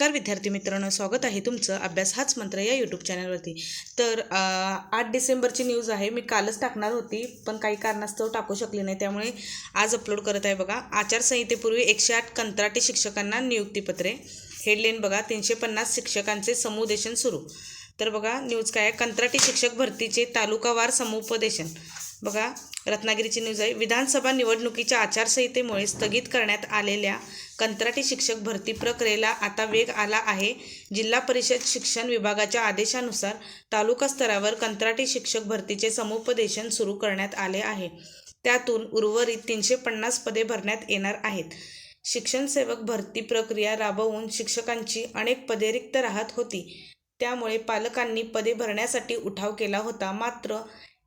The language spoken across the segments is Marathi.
नमस्कार विद्यार्थी मित्रांनो स्वागत आहे तुमचं अभ्यास हाच मंत्र या यूट्यूब चॅनलवरती तर आठ डिसेंबरची न्यूज आहे. मी कालच टाकणार होती पण काही कारणास्तव टाकू शकले नाही. त्यामुळे आज अपलोड करत आहे बघा. आचारसंहितेपूर्वी एकशे आठ कंत्राटी शिक्षकांना नियुक्तीपत्रे हेडलाईन बघा तीनशे पन्नास शिक्षकांचे समुदेशन सुरू. तर बघा न्यूज काय आहे? कंत्राटी शिक्षक भरतीचे तालुकावार समुपदेशन. बघा रत्नागिरीची न्यूज आहे. विधानसभा निवडणुकीच्या आचारसंहितेमुळे स्थगित करण्यात आलेल्या कंत्राटी शिक्षक भरती प्रक्रियेला आता वेग आला आहे. जिल्हा परिषद शिक्षण विभागाच्या आदेशानुसार तालुका स्तरावर कंत्राटी शिक्षक भरतीचे समुपदेशन सुरू करण्यात आले आहे. त्यातून उर्वरित तीनशे पन्नास पदे भरण्यात येणार आहेत. शिक्षण सेवक भरती प्रक्रिया राबवून शिक्षकांची अनेक पदे रिक्त राहत होती. त्यामुळे पालकांनी पदे भरण्यासाठी उठाव केला होता. मात्र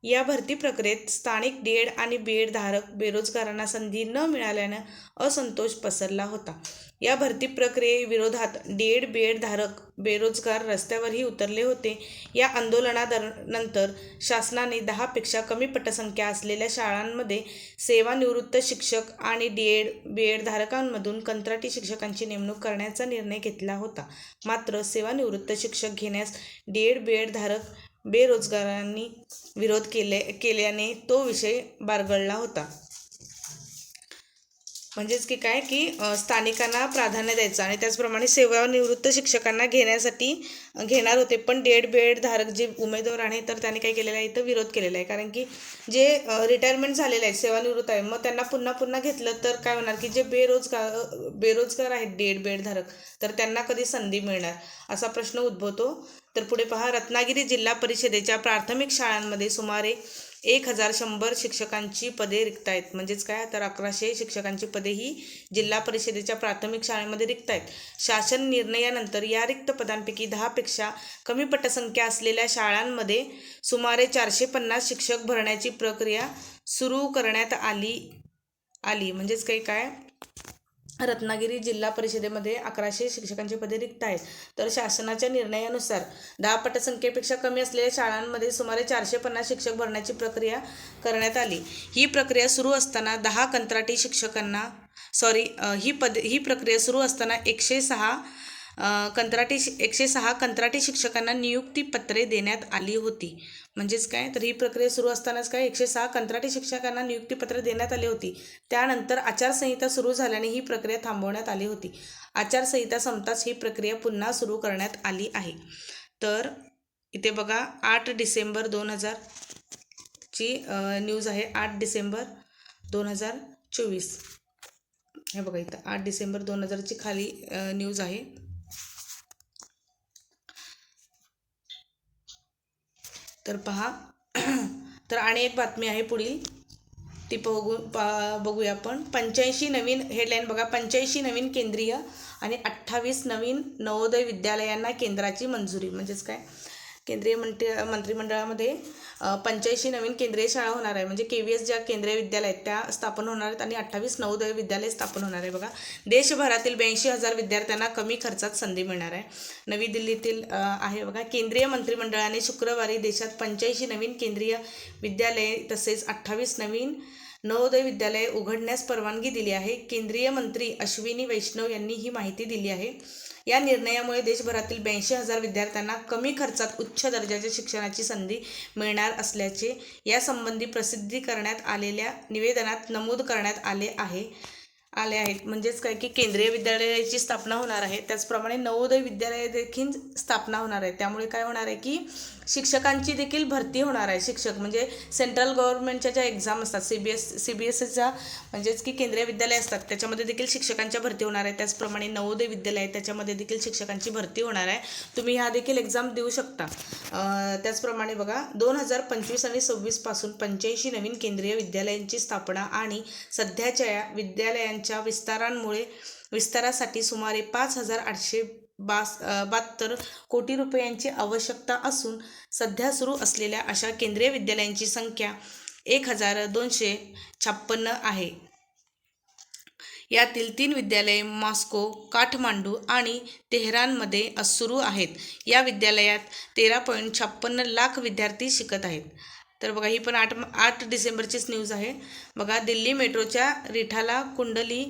या भरती प्रक्रियेत स्थानिक डी एड आणि बी एड धारक बेरोजगारांना संधी न मिळाल्यानं असंतोष पसरला होता. या भरती प्रक्रियेविरोधात डी एड बी एड धारक बेरोजगार रस्त्यावरही उतरले होते. या आंदोलनानंतर शासनाने दहापेक्षा कमी पटसंख्या असलेल्या शाळांमध्ये सेवानिवृत्त शिक्षक आणि डी एड बी एड धारकांमधून कंत्राटी शिक्षकांची नेमणूक करण्याचा निर्णय घेतला होता. मात्र सेवानिवृत्त शिक्षक घेण्यास डी एड बी एड धारक बेरोजगारांनी विरोध केले केल्याने तो विषय बारगळला होता. म्हणजेच की काय की स्थानिकांना प्राधान्य द्यायचं आणि त्याचप्रमाणे सेवानिवृत्त शिक्षकांना घेण्यासाठी घेणार होते. पण डेड बेड धारक जे उमेदवार आहे तर त्यांनी काय केलेलं आहे इथं विरोध केलेला आहे. कारण की जे रिटायरमेंट झालेले आहेत सेवानिवृत्त आहे मग त्यांना पुन्हा पुन्हा घेतलं तर काय होणार की जे बेरोजगार बेरोजगार आहेत डेड बेड धारक तर त्यांना कधी संधी मिळणार? असा प्रश्न उद्भवतो. तर पुढे पहा रत्नागिरी जिल्हा परिषदेच्या प्राथमिक शाळांमध्ये सुमारे एक हजार शंभर शिक्षकांची पदे रिक्त आहेत म्हणजेच काय? तर अकराशे शिक्षकांची पदे ही जिल्हा परिषदेच्या प्राथमिक शाळेमध्ये रिक्त आहेत शासन निर्णयानंतर या रिक्त पदांपैकी दहापेक्षा कमी पटसंख्या असलेल्या शाळांमध्ये सुमारे चारशे पन्नास शिक्षक भरण्याची प्रक्रिया सुरू करण्यात आली आली. म्हणजेच काही काय? रत्नागिरी जिल्हा परिषदेमध्ये अकराशे शिक्षकांची पदे रिक्त आहेत. तर शासनाच्या निर्णयानुसार दहा पटसंख्येपेक्षा कमी असलेल्या शाळांमध्ये सुमारे चारशे पन्नास शिक्षक भरण्याची प्रक्रिया करण्यात आली. ही प्रक्रिया सुरू असताना दहा कंत्राटी शिक्षकांना सॉरी ही पद ही प्रक्रिया सुरू असताना एकशे सहा कंत्राटी शि- एकशे सहा कंत्राटी शिक्षकांना नियुक्तीपत्रे देण्यात आली होती. म्हणजेच काय? तर ही प्रक्रिया सुरू असतानाच काय? एकशे सहा कंत्राटी शिक्षकांना नियुक्तीपत्र देण्यात आली होती. त्यानंतर आचारसंहिता सुरू झाल्याने ही प्रक्रिया थांबवण्यात आली होती. आचारसंहिता संपताच ही प्रक्रिया पुन्हा सुरू करण्यात आली आहे. तर इथे बघा आठ डिसेंबर दोन हजार ची न्यूज आहे. आठ डिसेंबर दोन हजार चोवीस. हे बघा इथं आठ डिसेंबर दोन हजारची खाली न्यूज आहे. तर पहा. तर आणि एक बातमी आहे पुढील. ती बघू पा बघूया आपण. पंच्याऐंशी नवीन हेडलाईन बघा. पंच्याऐंशी नवीन केंद्रीय आणि अठ्ठावीस नवीन नवोदय विद्यालयांना केंद्राची मंजुरी. म्हणजेच काय? केंद्रीय मंत्री मंत्रिमंडळामध्ये पंच्याऐंशी नवीन केंद्रीय शाळा होणार आहे. म्हणजे के व्ही एस ज्या केंद्रीय विद्यालय आहेत त्या स्थापन होणार आहेत आणि अठ्ठावीस नवोदय विद्यालय स्थापन होणार आहे. बघा देशभरातील ब्याऐंशी हजार विद्यार्थ्यांना कमी खर्चात संधी मिळणार आहे. नवी दिल्लीतील आहे बघा केंद्रीय मंत्रिमंडळाने शुक्रवारी देशात पंच्याऐंशी नवीन केंद्रीय विद्यालये तसेच अठ्ठावीस नवीन नवोदय विद्यालये उघडण्यास परवानगी दिली आहे. केंद्रीय मंत्री अश्विनी वैष्णव यांनी ही माहिती दिली आहे. या निर्णयामुळे देशभरातील ब्याऐंशी हजार विद्यार्थ्यांना कमी खर्चात उच्च दर्जाच्या शिक्षणाची संधी मिळणार असल्याचे यासंबंधी प्रसिद्धी करण्यात आलेल्या निवेदनात नमूद करण्यात आले आहे. आले आहेत. म्हणजेच काय की केंद्रीय विद्यालयाची स्थापना होणार आहे. त्याचप्रमाणे नवोदय विद्यालय देखील स्थापना होणार आहे. त्यामुळे काय होणार आहे की शिक्षकांची देखील भरती होणार आहे. शिक्षक म्हणजे सेंट्रल गव्हर्नमेंटच्या ज्या एक्झाम असतात C B S C B S एसच्या म्हणजेच की केंद्रीय विद्यालय असतात त्याच्यामध्ये देखील शिक्षकांच्या भरती होणार आहे त्याचप्रमाणे नवोदय विद्यालय आहे त्याच्यामध्ये देखील शिक्षकांची भरती होणार आहे. तुम्ही ह्या देखील एक्झाम देऊ शकता. त्याचप्रमाणे बघा दोन हजार पंचवीस आणि सव्वीसपासून पंच्याऐंशी नवीन केंद्रीय विद्यालयांची स्थापना आणि सध्याच्या या विद्यालयांच्या विस्तारांमुळे विस्तारासाठी सुमारे पाच हजार आठशे बास बहात्तर कोटी रुपयांची आवश्यकता असून सध्या सुरू असलेल्या अशा केंद्रीय विद्यालयांची संख्या एक हजार दोनशे छप्पन्न आहे. यातील तीन विद्यालये मॉस्को काठमांडू आणि तेहरानमध्ये सुरू आहेत. या विद्यालयात तेरा पॉईंट छप्पन्न लाख विद्यार्थी शिकत आहेत. तर बघा ही पण आठ आठ डिसेंबरचीच न्यूज आहे. बघा दिल्ली मेट्रोच्या रिठाला कुंडली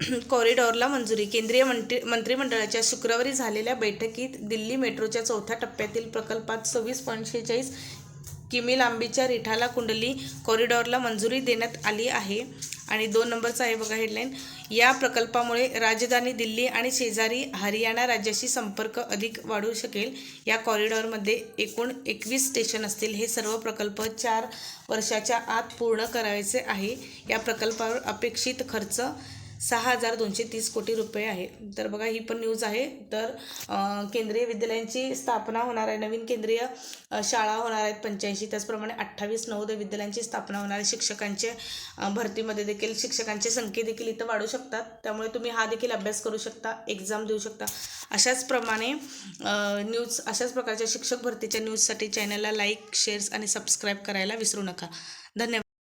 कॉरिडॉरला मंजुरी. केंद्रीय मंत्री मंत्रिमंडळाच्या शुक्रवारी झालेल्या बैठकीत दिल्ली मेट्रोच्या चौथ्या टप्प्यातील प्रकल्पात सव्वीस पॉईंट शेहेचाळीस किमी लांबीच्या रिठाला कुंडली कॉरिडॉरला मंजुरी देण्यात आली आहे. आणि दोन नंबरचा आहे बघा हेडलाईन या प्रकल्पामुळे राजधानी दिल्ली आणि शेजारी हरियाणा राज्याशी संपर्क अधिक वाढू शकेल. या कॉरिडॉरमध्ये एकूण एकवीस स्टेशन असतील. हे सर्व प्रकल्प चार वर्षाच्या आत पूर्ण करायचे आहे. या प्रकल्पावर अपेक्षित खर्च सहा हजार दोनशे तीस कोटी रुपये आहे. तर बघा ही पण न्यूज आहे. तर केंद्रीय विद्यालयांची स्थापना होणार आहे. नवीन केंद्रीय शाळा होणार आहेत पंच्याऐंशी. त्याचप्रमाणे अठ्ठावीस नवोदय विद्यालयांची स्थापना होणार आहे. शिक्षकांचे भरतीमध्ये देखील शिक्षकांचे संख्ये देखील इथं वाढू शकतात. त्यामुळे तुम्ही हा देखील अभ्यास करू शकता एक्झाम देऊ शकता. अशाच प्रमाणे न्यूज अशाच प्रकारच्या शिक्षक भरतीच्या न्यूजसाठी चॅनलला लाईक शेअर्स आणि सबस्क्राईब करायला विसरू नका. धन्यवाद.